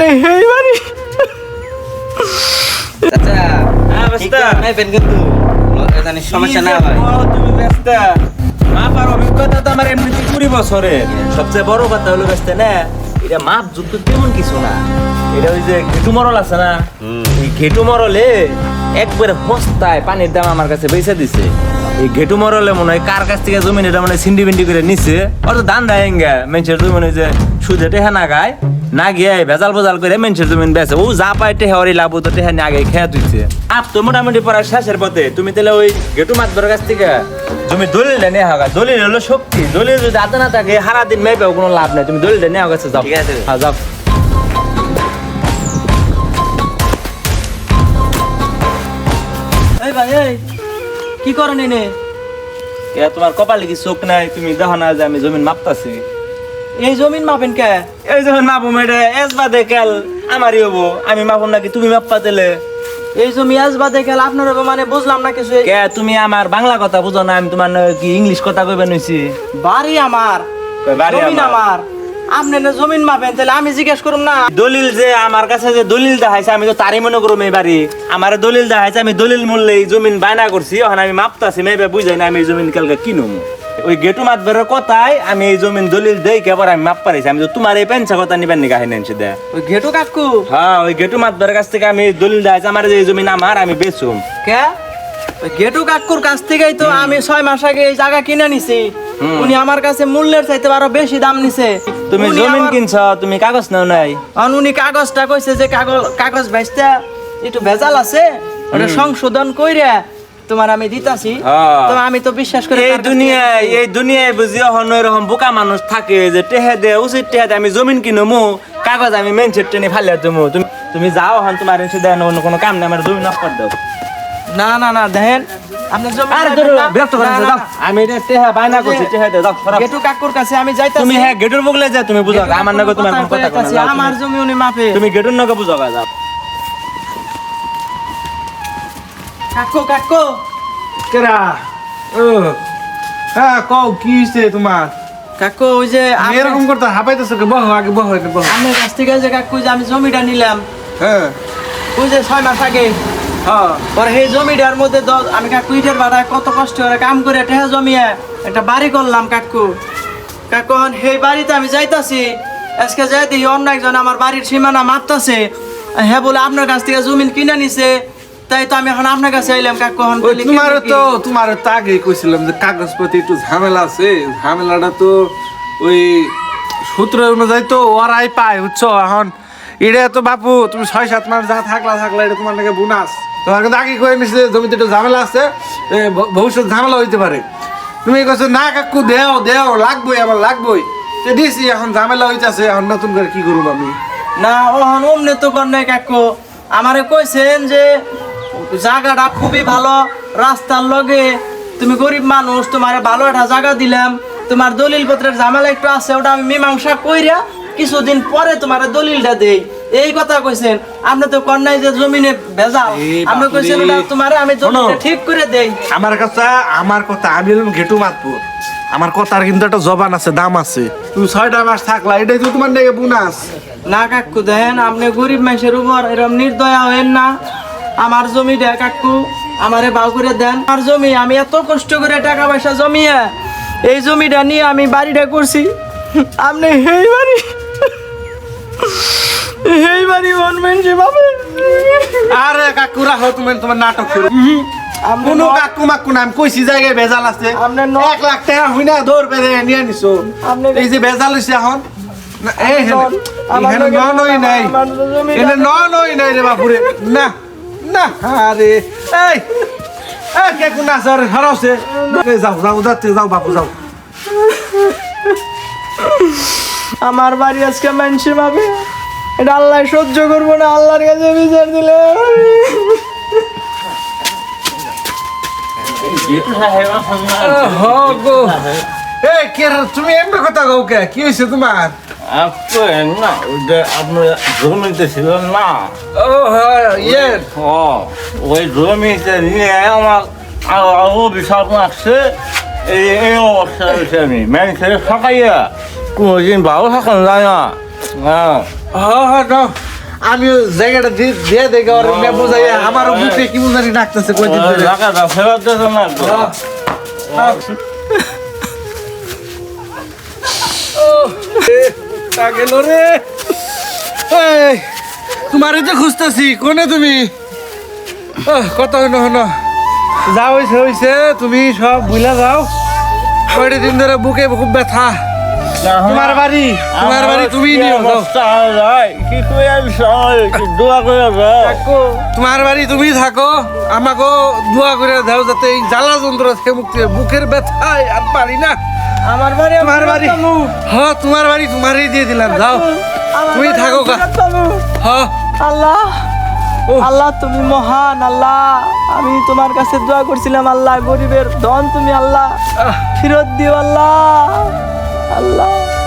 আপনি এই বাড়ি। চাচা হ্যাঁ, ঠিক বেস্তা। করে কিন্তু জানি সমস্যা না হয়। তুমি ব্যস্ত। মাপার অভিজ্ঞতা তো আমার এমনিতে কুড়ি বছরের। সবচেয়ে বড় কথা হলো ব্যস্ত না? এটা মাপ যুক্ত তেমন কিছু না। এটা ওই যে ঘেটু মরল আছে না? এই ঘেটু মরলে একবারে সস্তায় পানির দাম আমার কাছে পয়সা দিছে। এই ঘেটু মরলে মনে হয় কার কাছ থেকে জমিন এটা মানে সিন্ডি বিন্ডি করে নিছে। তো দান দেয় মেনছের জমিন ওই যে সুদে টেহা না গায় না গিয়ে ভেজাল ভেজাল করে জমিন বেছে। ও যা পায় ওরই লাভ তো টেহা নিয়ে আগে খেয়া তুইছে আপ তো মোটামুটি পড়ার শেষের পথে তুমি তাহলে ওই গেটু মাতবার কাছ থেকে তুমি দলিলটা নিয়ে হাগা দলিল হলো শক্তি। দলিল যদি হাতে না থাকে সারা দিন মেপেও কোনো লাভ নেই। তুমি দলিলটা নিয়ে গেছে যাও। ঠিক আছে। হ্যাঁ যাও। এই ভাই এই কি করেন এনে এ তোমার কপালে কি চোখ নাই? তুমি দেখো না যে আমি জমিন মাপতাছি। এই জমিন মাপেন কে? এই যখন মাপুম এটা এস বাদে কাল আমারই হব। আমি মাপুম নাকি তুমি মাপপা দিলে এই জমি আজ বাদে গেল আপনার হবে মানে বুঝলাম না কিছু। কে তুমি আমার বাংলা কথা বুঝো না আমি তোমার কি ইংলিশ কথা কইবে নইছি। বাড়ি আমার। কই বাড়ি জমিন আমার। আপনি না জমিন মাপেন তাহলে আমি জিজ্ঞেস করুম না। দলিল যে আমার কাছে যে দলিল দেখাইছে আমি তো তারই মনে করুম এই বাড়ি। আমার দলিল দেখাইছে আমি দলিল মূল্যে এই জমিন বায়না করছি এখন আমি মাপতাছি মেবে বুঝাই না আমি এই জমিন কালকে কিনুম ওই গেটু মাতবের কথাই আমি এই জমিন দলিল দেই কেবল আমি মাপ পারিছি। আমি তো তোমার এই পেনসা কথা নিবেন নি কাহিনী আনছি দে। ওই ঘেটু কাকু? হ্যাঁ ওই গেটু মাতবের কাছ থেকে আমি দলিল দেখাইছে আমার যে এই জমিন আমার আমি বেচুম। কে? ওই গেটু কাকুর কাছ থেকেই তো আমি ছয় মাস আগে এই জায়গা কিনে নিছি উনি আমার কাছে মূল্যের চাইতে আরও বেশি দাম নিছে। তুমি জমিন কিনছ তুমি কাগজ নাও নাই। আর উনি কাগজটা কইছে যে কাগজ কাগজ ভাইসটা একটু ভেজাল আছে। ওটা সংশোধন কইরা তোমার আমি দিতাছি হ্যাঁ। তো আমি তো বিশ্বাস করে এই দুনিয়ায় এই দুনিয়ায় বুঝি এখন এরকম বোকা মানুষ থাকে যে টেহে দে উচিত টেহে দে আমি জমিন কিনমু কাগজ আমি মেনছের টেনে ফালিয়া তুমি তুমি যাও হন তোমার এসে দেন অন্য কোনো কাম নেই আমার জমি নষ্ট দাও। না না না দেখেন আপনি জমি আরে নেবেন ধরো, না? বিরক্ত করেন না, না, না, আমি এটা টেহা বায়না করছি টেহে দে গেটু কাকুর কাছে আমি যাইতাছি। তুমি হ্যাঁ গেটুর বগলে যা তুমি বুঝো গেটু আমার নগে তোমার কোনো কথা আমার জমি উনি মাপে। তুমি গেটুর নগে বুঝো গা যাও। কাকু কাকু। কেরা? ও। হ্যাঁ কও কি হইছে তোমার? কাকু ওই যে আমি এরকম করতে হাঁপাইতেছো বহ আগে বহ আগে বহ। আপনার কাছ থেকে যে কাকু যে আমি জমিটা নিলাম। হ্যাঁ। ওই যে ছয় মাস আগে। হ্যাঁ পরে সেই জমিটার মধ্যে আমি কাকু ইটের ভাড়ায় কত কষ্ট করে কাম করে টেহা জমিয়ে একটা বাড়ি করলাম কাকু। কাকু সেই বাড়িতে আমি যাইতাছি। আজকে যাই দেখি অন্য একজন আমার বাড়ির সীমানা মাপতাছে। হ্যাঁ বলে আপনার কাছ থেকে জমিন কিনে নিছে। তাই তো আমি এখন আপনার কাছে আইলাম কাকু এখন তোমার তো তোমার তো আগে কইছিলাম যে কাগজপত্র একটু ঝামেলা আছে ঝামেলাটা তো ওই সূত্র অনুযায়ী তো ওরাই পায় বুঝছ? এখন এটা তো বাপু তুমি ছয় সাত মাস যা থাকলা থাকলা এটা তোমার নাকি বোনাস। তোমার কিন্তু আগে করে নিচ্ছে জমিতে একটু ঝামেলা আছে ভবিষ্যৎ ঝামেলা হইতে পারে। তুমি কইছো না কাকু দেও দেও লাগবই আমার লাগবই। তো দিছি এখন ঝামেলা হইতাছে এখন নতুন করে কি করব আমি? না ওহন অমনে তো কর নাই কাকু। আমারে কইছেন যে জায়গাটা খুবই ভালো। রাস্তার লগে তুমি গরিব মানুষ তোমার ভালো একটা জায়গা দিলাম। তোমার দলিল পত্রের ঝামেলা একটু আছে ওটা আমি মীমাংসা কইরা কিছুদিন পরে তোমার দলিলটা দেই। এই কথা কইছেন আপনি তো কর নাই যে জমিনে ভেজাল এই আপনি। কইছেন ওটা তোমারে আমি জমিনে ঠিক করে দেই। আমার কথা আমার কথা আমি ঘেটু মাতবো আমার কথার কিন্তু একটা জবান আছে দাম আছে। তুমি ছয়টা মাস থাকলা এটাই তো তোমার নাকি বোনাস। না কাকু দেখেন আপনি গরিব মানুষের উপর এরকম নির্দয়া হয়েন না। আমার জমি দেয় কাকু আমারে বাউ করে দেন। আমার জমি আমি এত কষ্ট করে টাকা পয়সা জমিয়ে এই জমিটা নিয়ে আমি বাড়িটা করছি। আপনি এই বাড়ি। এই বাড়ি পাবে আরে কাকু রাখো তুমি তোমার নাটক করো। আপনি কোনো ন- কাকু মাকু না আমি কইছি জায়গায় ভেজাল আছে। আপনার ন- এক লাখ টাকা হই না দৌড় বেঁধে নিয়ে নিছো এই যে ভেজাল হইছে এখন। নাই। এখানে ন নই নাই রে বাপুরে। না। না আরে এই এই কে কোন আছে? আরে হারাওছে যাও যাও যাও বাপু যাও। আমার বাড়ি আজকে মানুষে পাবে এটা আল্লাহ সহ্য করব না আল্লাহর কাছে বিচার দিলে। হ এই কে রে, তুমি এমনি কথা কও কে? কি হইছে তোমার? না ওইটা আপনার জমিতে ছিল না? ও হ্যাঁ ইয়ে ও ওই জমিতে নিয়ে আমার আরও বিশাল আসছে এই এই অবস্থা হয়েছে আমি। মানুষের সকাইয়া কোনোদিন ভালো থাকেন যায় না। হ্যাঁ হ্যাঁ হ্যাঁ আমি জায়গাটা দিয়ে দেখে আর না বোঝাই আমারও বুকে কি জানি ডাকতেছে কয়দিন ধরে। টাকাটা ফেরত দিতে না গেল রে তোমার তো খুঁজতেছি, কোনে তুমি? কত হইন হন। যা হইছে হইছে, তুমি সব ভুলে যাও। কয়টা দিন ধরে বুকে খুব ব্যথা। তোমার বাড়ি? তোমার বাড়ি তুমি নিও কি দোয়া করে তোমার বাড়ি তুমি থাকো। আমাকেও দোয়া করে দাও যাতে এই জ্বালা যন্ত্র থেকে মুক্তি। বুকের ব্যথায় আর পারি না। আমার বাড়ি তোমার বাড়ি। হ্যাঁ তোমার বাড়ি তোমারই দিয়ে দিলাম যাও। তুমি থাকো হ্যাঁ আল্লাহ আল্লাহ তুমি মহান আল্লাহ। আমি তোমার কাছে দোয়া করছিলাম আল্লাহ। গরিবের ধন তুমি আল্লাহ। ফেরত দিও আল্লাহ। আল্লাহ।